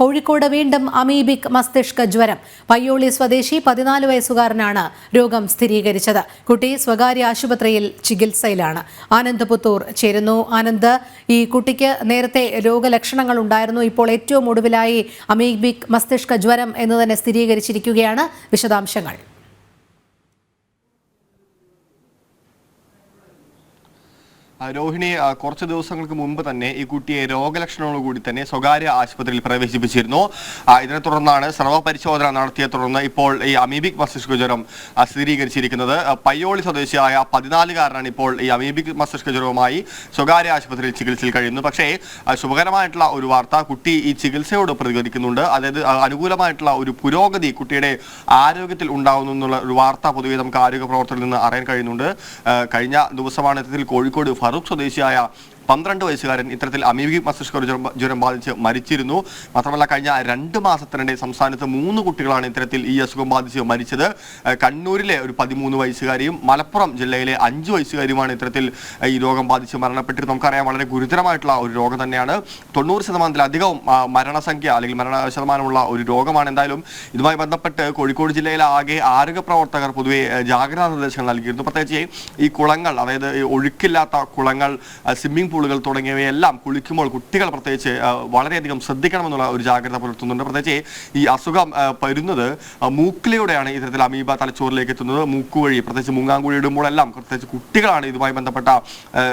കോഴിക്കോട് വീണ്ടും അമീബിക് മസ്തിഷ്ക ജ്വരം. പയ്യോളി സ്വദേശി പതിനാല് വയസ്സുകാരനാണ് രോഗം സ്ഥിരീകരിച്ചത്. കുട്ടി സ്വകാര്യ ആശുപത്രിയിൽ ചികിത്സയിലാണ്. ആനന്ദ് പുത്തൂർ ചേരുന്നു. ആനന്ദ് ഈ കുട്ടിക്ക് നേരത്തെ രോഗലക്ഷണങ്ങൾ ഉണ്ടായിരുന്നു. ഇപ്പോൾ ഏറ്റവും ഒടുവിലായി അമീബിക് മസ്തിഷ്ക ജ്വരം എന്ന് തന്നെ സ്ഥിരീകരിച്ചിരിക്കുകയാണ് വിശദാംശങ്ങൾ. രോഹിണി കുറച്ച് ദിവസങ്ങൾക്ക് മുമ്പ് തന്നെ ഈ കുട്ടിയെ രോഗലക്ഷണങ്ങളോടുകൂടി തന്നെ സ്വകാര്യ ആശുപത്രിയിൽ പ്രവേശിപ്പിച്ചിരുന്നു. ഇതിനെ തുടർന്നാണ് സ്രവ പരിശോധന നടത്തിയ തുടർന്ന് ഇപ്പോൾ ഈ അമീബിക് മസ്തിഷ്ക ജ്വരം സ്ഥിരീകരിച്ചിരിക്കുന്നത്. പയ്യോളി സ്വദേശിയായ പതിനാലുകാരനാണ് ഇപ്പോൾ ഈ അമീബിക് മസ്തിഷ്ക ജ്വരവുമായി സ്വകാര്യ ആശുപത്രിയിൽ ചികിത്സയിൽ കഴിയുന്നു. പക്ഷേ ശുഭകരമായിട്ടുള്ള ഒരു വാർത്ത കുട്ടി ഈ ചികിത്സയോട് പ്രതികരിക്കുന്നുണ്ട്. അതായത് അനുകൂലമായിട്ടുള്ള ഒരു പുരോഗതി കുട്ടിയുടെ ആരോഗ്യത്തിൽ ഉണ്ടാകുന്നു എന്നുള്ള ഒരു വാർത്ത പൊതുവെ നമുക്ക് ആരോഗ്യ പ്രവർത്തകരിൽ നിന്ന് അറിയാൻ കഴിയുന്നുണ്ട്. കഴിഞ്ഞ ദിവസമാണ് ഇത്തരത്തിൽ കോഴിക്കോട് ഫറൂഖ് സ്വദേശിയായ പന്ത്രണ്ട് വയസ്സുകാരൻ ഇത്തരത്തിൽ അമീബി മസ്തിഷ്ക ജ്വരം ബാധിച്ച് മരിച്ചിരുന്നു. മാത്രമല്ല കഴിഞ്ഞ രണ്ട് മാസത്തിനിടെ സംസ്ഥാനത്ത് മൂന്ന് കുട്ടികളാണ് ഇത്തരത്തിൽ ഈ അസുഖം ബാധിച്ച് മരിച്ചത്. കണ്ണൂരിലെ ഒരു പതിമൂന്ന് വയസ്സുകാരിയും മലപ്പുറം ജില്ലയിലെ അഞ്ച് വയസ്സുകാരിയുമാണ് ഇത്തരത്തിൽ ഈ രോഗം ബാധിച്ച് മരണപ്പെട്ടിരുന്നത്. നമുക്കറിയാം വളരെ ഗുരുതരമായിട്ടുള്ള ഒരു രോഗം തന്നെയാണ്. തൊണ്ണൂറ് ശതമാനത്തിലധികവും മരണസംഖ്യ അല്ലെങ്കിൽ മരണ ശതമാനമുള്ള ഒരു രോഗമാണ് എന്തായാലും. ഇതുമായി ബന്ധപ്പെട്ട് കോഴിക്കോട് ജില്ലയിലെ ആകെ ആരോഗ്യ പ്രവർത്തകർ പൊതുവെ ജാഗ്രതാ നിർദ്ദേശങ്ങൾ നൽകിയിരുന്നു. പ്രത്യേകിച്ച് ഈ കുളങ്ങൾ അതായത് ഒഴുക്കില്ലാത്ത കുളങ്ങൾ സ്വിമ്മിംഗ് സ്വിമ്മിംഗ് പൂളുകൾ തുടങ്ങിയവയെല്ലാം കുളിക്കുമ്പോൾ കുട്ടികൾ പ്രത്യേകിച്ച് വളരെയധികം ശ്രദ്ധിക്കണമെന്നുള്ള ഒരു ജാഗ്രത പുലർത്തുന്നുണ്ട്. പ്രത്യേകിച്ച് ഈ അസുഖം പരുന്നത് മൂക്കിലൂടെയാണ് ഇത്തരത്തിൽ അമീബ തലച്ചോറിലേക്ക് എത്തുന്നത്. മൂക്കുവഴി പ്രത്യേകിച്ച് മുങ്ങാങ്കുഴി ഇടുമ്പോഴെല്ലാം പ്രത്യേകിച്ച് കുട്ടികളാണ് ഇതുമായി ബന്ധപ്പെട്ട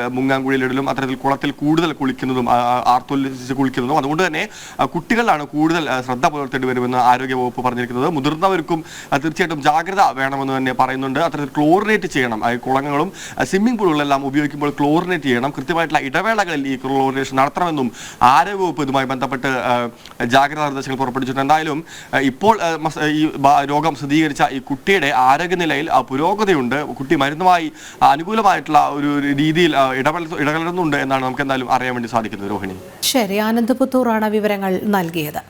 മുങ്ങാങ്കുഴിയിലിടലും അത്തരത്തിൽ കുളത്തിൽ കൂടുതൽ കുളിക്കുന്നതും ആ, ആ, ആർത്തുല്ലസിച്ച് കുളിക്കുന്നതും. അതുകൊണ്ട് തന്നെ കുട്ടികളാണ് കൂടുതൽ ശ്രദ്ധ പുലർത്തേണ്ടി വരുമെന്ന് ആരോഗ്യവകുപ്പ് പറഞ്ഞിരിക്കുന്നത്. മുതിർന്നവർക്കും തീർച്ചയായിട്ടും ജാഗ്രത വേണമെന്ന് തന്നെ പറയുന്നുണ്ട്. അത്തരത്തിൽ ക്ലോറിനേറ്റ് ചെയ്യണം. കുളങ്ങളും സ്വിമ്മിംഗ് പൂളുകളെല്ലാം ഉപയോഗിക്കുമ്പോൾ ക്ലോറിനേറ്റ് ചെയ്യണം. കൃത്യമായിട്ടുള്ള ഇടവേളകളിൽ ഈ ക്ലോറിനേഷൻ നടത്തണമെന്നും ആരോഗ്യവകുപ്പ് ഇതുമായി ബന്ധപ്പെട്ട് ജാഗ്രതാ നിർദ്ദേശങ്ങൾ പുറപ്പെടുവിച്ചിട്ടുണ്ട്. എന്തായാലും ഇപ്പോൾ ഈ രോഗം സ്ഥിരീകരിച്ച ഈ കുട്ടിയുടെ ആരോഗ്യനിലയിൽ പുരോഗതിയുണ്ട്. കുട്ടി മരുന്നുമായി അനുകൂലമായിട്ടുള്ള ഒരു രീതിയിൽ ഇടപെടൽ ഇടകലരുന്നുണ്ട് എന്നാണ് നമുക്ക് എന്തായാലും അറിയാൻ വേണ്ടി സാധിക്കുന്നത്. രോഹിണി. ശരി ആനന്ദ് പുത്തൂറാണ് വിവരങ്ങൾ നൽകിയത്.